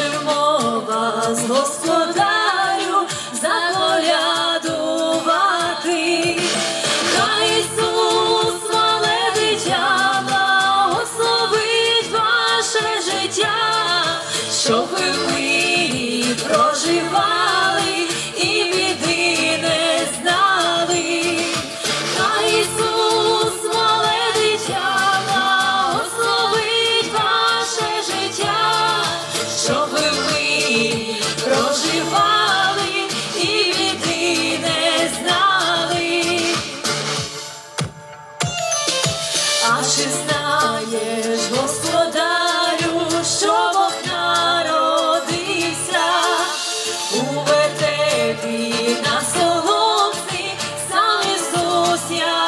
запрошуємо вас, господарю, заколядувати. Хай Ісус, мале дитя, благословить ваше життя, щоб ви в проживали. 시야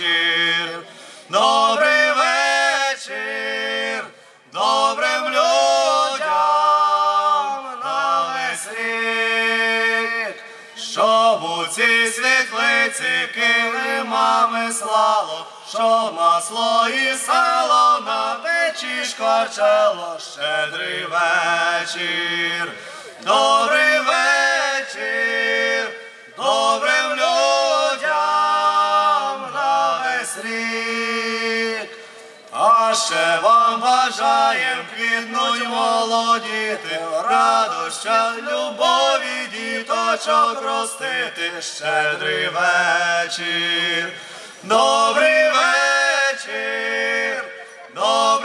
вечір, добрий вечір, добрим людям на весь щоб у цій світлиці килимами слало, щоб масло і сало на печі шкварчало, щедрий вечір, добрий вечір. бажаєм квітнуть молодіти, радоща, любові, діточок ростити, щедрий вечір, добрий вечір. Добрий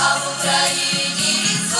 а в Україні! Від